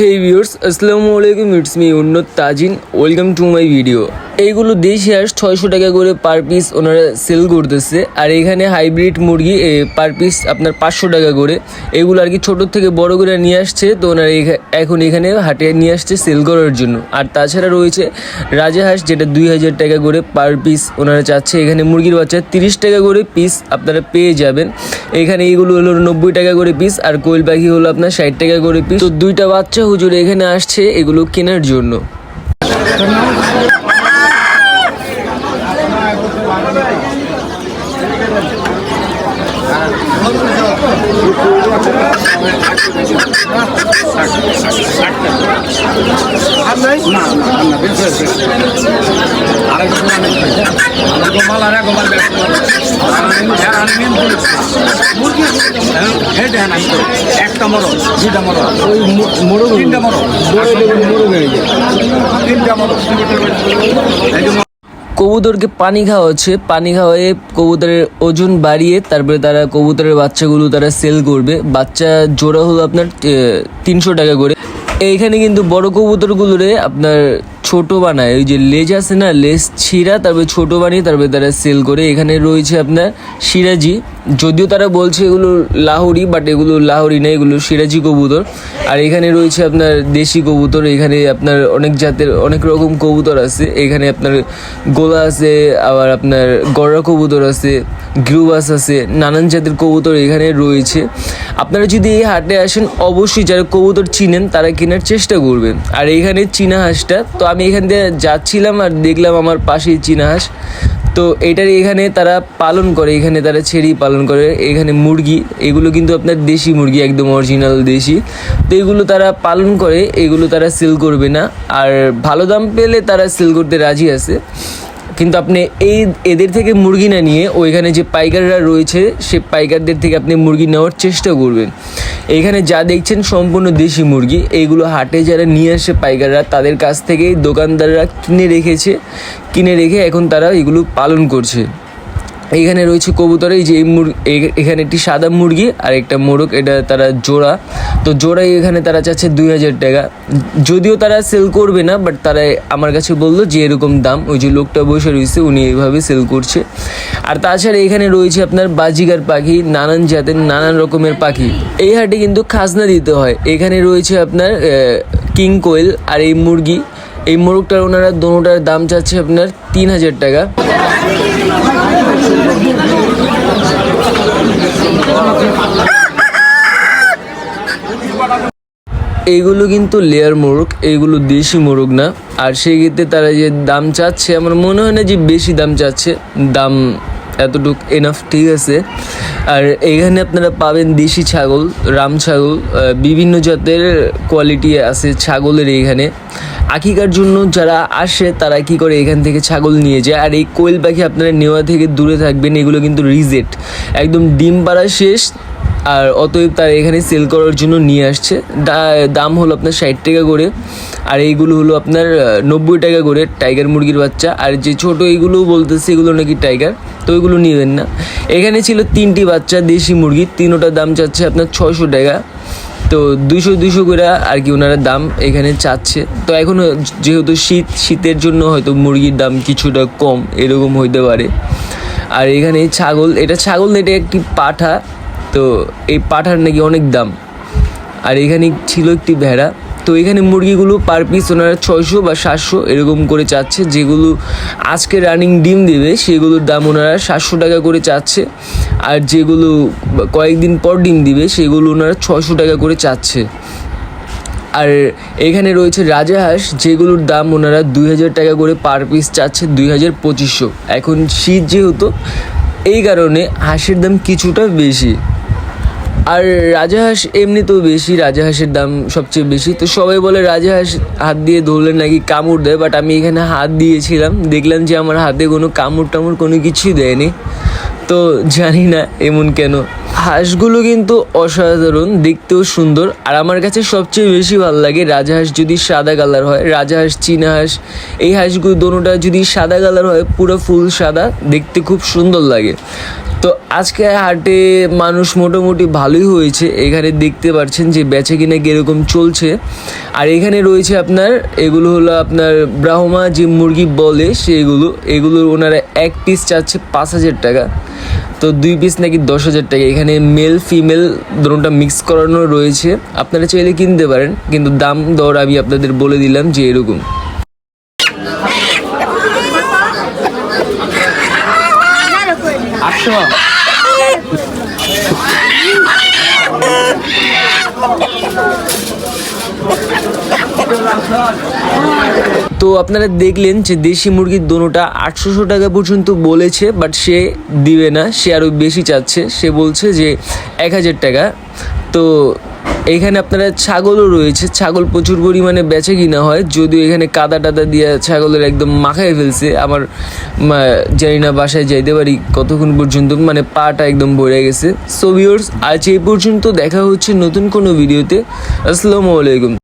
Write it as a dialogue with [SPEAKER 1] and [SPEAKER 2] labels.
[SPEAKER 1] এই ভিউর্স আসসালামু আলাইকুম it's me Unnata Tajin welcome to my video এইগুলো দেশি হাঁস ছয়শো টাকা করে পার পিস ওনারা সেল করতেছে। আর এখানে হাইব্রিড মুরগি পার পিস আপনার পাঁচশো টাকা করে। এগুলো আর কি ছোটো থেকে বড় করে নিয়ে আসছে, তো ওনারা এখা- এখন এখানে হাটে নিয়ে আসছে সেল করার জন্য। আর তাছাড়া রয়েছে রাজা হাঁস যেটা দুই হাজার টাকা করে পার পিস ওনারা চাচ্ছে। এখানে মুরগির বাচ্চা তিরিশ টাকা করে পিস আপনারা পেয়ে যাবেন। এখানে এগুলো হলো নব্বই টাকা করে পিস আর কোয়েল পাখি হলো আপনার ষাট টাকা করে পিস তো দুইটা বাচ্চা হুজুর এখানে আসছে এগুলো কেনার জন্য।
[SPEAKER 2] একটা মরণ দুইটা মরণ
[SPEAKER 1] ওই মোরগ
[SPEAKER 2] তিনটা মরণ তিনটা মরণ এই যে
[SPEAKER 1] কবুতরকে পানি খাওয়া হচ্ছে পানি খাওয়ায়ে কবুতরের ওজন বাড়িয়ে তারপরে তারা কবুতরের বাচ্চাগুলো তারা সেল করবে। বাচ্চা জোড়া হলো আপনার তিনশো টাকা করে। এইখানে কিন্তু বড় কবুতরগুলোরে আপনার ছোট বানায়। ওই যে লেজ আছে না, লেজ ছিঁড়া, তারপরে ছোট বানিয়ে তারপরে তারা সেল করে। এখানে রয়েছে আপনার সিরাজি। যদিও তারা বলছে এগুলো লাহোরি বাট এগুলো লাহোরি না, এগুলো সিরাজি কবুতর। আর এখানে রয়েছে আপনার দেশি কবুতর। এখানে আপনার অনেক জাতের, অনেক রকম কবুতর আছে। এখানে আপনার গোলা আছে, আবার আপনার গড়া কবুতর আছে, গ্রুবাস আছে, নানান জাতের কবুতর এখানে রয়েছে। আপনারা যদি এই হাটে আসেন, অবশ্যই যারা কবুতর চিনেন, তারা কেনার চেষ্টা করবেন। আর এইখানে চীনা হাঁসটা, তো আমি এখান দিয়ে যাচ্ছিলাম আর দেখলাম আমার পাশেই চীনা হাঁস। তো এটার এখানে তারা পালন করে, এখানে তারা ছেড়ি পালন করে। এখানে মুরগি, এগুলো কিন্তু আপনার দেশি মুরগি, একদম অরিজিনাল দেশি। তো এগুলো তারা পালন করে, এগুলো তারা সেল করবে না। আর ভালো দাম পেলে তারা সেল করতে রাজি আছে। কিন্তু আপনি এই এদের থেকে মুরগি না নিয়ে ওইখানে যে পাইকাররা রয়েছে, সে পাইকারদের থেকে আপনি মুরগি নেওয়ার চেষ্টা করবেন। এখানে যা দেখছেন সম্পূর্ণ দেশি মুরগি। এইগুলো হাটে যারা নিয়ে আসে পাইকাররা, তাদের কাছ থেকেই দোকানদাররা কিনে রেখেছে। কিনে রেখে এখন তারা এগুলো পালন করছে। এইখানে রয়েছে কবুতর, এই যে এই এখানে একটি সাদা মুরগি আর একটা মোরগ, এটা তারা জোড়া। তো জোড়াই এখানে তারা চাচ্ছে দুই হাজার টাকা। যদিও তারা সেল করবে না, বাট তারা আমার কাছে বলল যে এরকম দাম, ওই যে লোকটা বসে রয়েছে, উনি এইভাবে সেল করছে। আর তাছাড়া এখানে রয়েছে আপনার বাজিগার পাখি, নানান জাতের নানান রকমের পাখি। এই হাটে কিন্তু খাজনা দিতে হয়। এখানে রয়েছে আপনার কিং কোয়েল আর এই মুরগি। এই মোরগটার ওনারা দোনোটার দাম চাচ্ছে আপনার তিন হাজার টাকা। এইগুলো কিন্তু লেয়ার মোরগ, এইগুলো দেশি মোরগ না। আর সেই ক্ষেত্রে তারা যে দাম চাচ্ছে, আমার মনে হয় না যে বেশি দাম চাচ্ছে, দাম এতটুক এনাফ ঠিক আছে। আর এখানে আপনারা পাবেন দেশি ছাগল, রাম ছাগল বিভিন্ন জাতের কোয়ালিটি আছে ছাগলের এইখানে আকিকার জন্য যারা আসে, তারা কি করে এখান থেকে ছাগল নিয়ে যায়। আর এই কোয়েল পাখি আপনারা নেওয়া থেকে দূরে থাকবেন, এগুলো কিন্তু রিজেট একদম ডিম পাড়া শেষ আর অতএব তারা এখানে সেল করার জন্য নিয়ে আসছে। দাম হলো আপনার ষাট টাকা করে। আর এইগুলো হলো আপনার নব্বই টাকা করে টাইগার মুরগির বাচ্চা। আর যে ছোট এইগুলো বলতেছে এগুলো নাকি টাইগার তো ওইগুলো নেবেন না। এখানে ছিল তিনটি বাচ্চা, দেশি মুরগি। তিনোটার দাম চাচ্ছে আপনার ছয়শো টাকা। তো দুশো দুশো করে আর কি ওনারা দাম এখানে চাচ্ছে। তো এখনও যেহেতু শীত, শীতের জন্য হয়তো মুরগির দাম কিছুটা কম, এরকম হইতে পারে। আর এখানে ছাগল, এটা ছাগল এটা একটি পাঠা। তো এই পাঠার নাকি অনেক দাম। আর এখানে ছিল একটি ভেড়া। তো এখানে মুরগিগুলো পার পিস ওনারা ছয়শো বা সাতশো এরকম করে চাচ্ছে। যেগুলো আজকে রানিং ডিম দেবে, সেগুলোর দাম ওনারা সাতশো টাকা করে চাচ্ছে। আর যেগুলো কয়েকদিন পর ডিম দিবে, সেগুলো ওনারা ছয়শো টাকা করে চাচ্ছে। আর এখানে রয়েছে রাজাহাঁস যেগুলোর দাম ওনারা দুই হাজার টাকা করে পার পিস চাচ্ছে, দুই হাজার পঁচিশশো। এখন শীত যেহেতু, এই কারণে হাঁসের দাম কিছুটা বেশি। আর রাজাহাঁস এমনিতেও বেশি রাজাহাঁসের দাম সবচেয়ে বেশি। তো সবাই বলে রাজাহাঁস হাত দিয়ে ধরলে নাকি কামড় দেয় বাট আমি এখানে হাত দিয়েছিলাম। দেখলাম যে আমার হাতে কোনো কামড় টামড় কোনো কিছুই দেয়নি। তো জানি না এমন কেন। হাঁসগুলো কিন্তু অসাধারণ, দেখতেও সুন্দর। আর আমার কাছে সবচেয়ে বেশি ভালো লাগে রাজাহাঁস যদি সাদা কালার হয়। রাজাহাঁস চীনা হাঁস, এই হাঁসগুলো দোনোটা যদি সাদা কালার হয়, পুরো ফুল সাদা, দেখতে খুব সুন্দর লাগে। তো আজকে হাটে মানুষ মোটামুটি ভালোই হয়েছে। এখানে দেখতে পাচ্ছেন যে বেচে কিনা কীরকম চলছে। আর এখানে রয়েছে আপনার, এগুলো হলো আপনার ব্রাহ্মা যে মুরগি বলে সেগুলো। এগুলো ওনারা এক পিস চাচ্ছে পাঁচ হাজার টাকা। তো দুই পিস নাকি দশ হাজার টাকা। এখানে মেল ফিমেল দুটোটা মিক্স করানো রয়েছে। আপনারা চাইলে কিনতে পারেন, কিন্তু দাম দর আমি আপনাদের বলে দিলাম যে এরকম। তো আপনারা দেখলেন যে দেশি মুরগির দোনোটা আটশোশো টাকা পর্যন্ত বলেছে বাট সে দিবে না, সে আরও বেশি চাচ্ছে। সে বলছে যে এক হাজার টাকা। তো এখানে আপনারা ছাগলও রয়েছে, ছাগল প্রচুর পরিমাণে বেচে কিনা হয়, যদিও এখানে কাদা টাদা দিয়ে ছাগলের একদম মাখায় ফেলছে, আমার জানি না বাসায় যাইতে পারি কতক্ষণ পর্যন্ত মানে পাটা একদম ভরে গেছে। সো ভিওর্স আজ এই পর্যন্ত দেখা হচ্ছে নতুন কোনো ভিডিওতে, আসসালামু আলাইকুম।